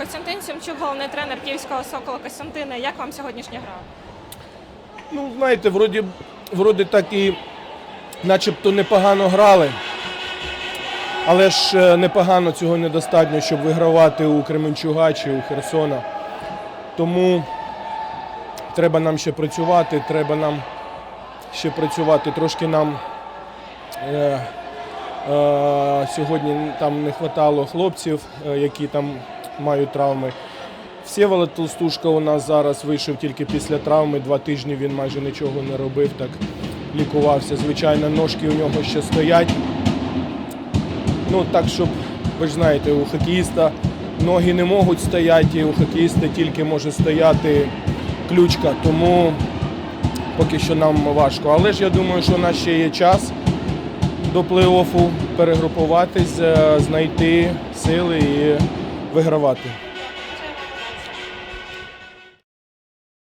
Костянтин Сімчук, головний тренер київського сокола Костянтина. Як вам сьогоднішня гра? Ну, знаєте, вроді, вроді так і начебто непогано грали. Але ж е, непогано цього недостатньо, щоб вигравати у Кременчуга чи у Херсона. Тому треба нам ще працювати, треба нам ще працювати. Трошки нам е, е, сьогодні там не вистачало хлопців, е, які там мають травми. Всеволод Толстушка у нас зараз вийшов тільки після травми. Два тижні він майже нічого не робив, так лікувався. Звичайно, ножки у нього ще стоять. Ну так, щоб ви ж знаєте, у хокеїста ноги не можуть стояти, у хокеїста тільки може стояти ключка, тому поки що нам важко. Але ж я думаю, що у нас ще є час до плей-оффу перегрупуватись, е, знайти сили і вигравати.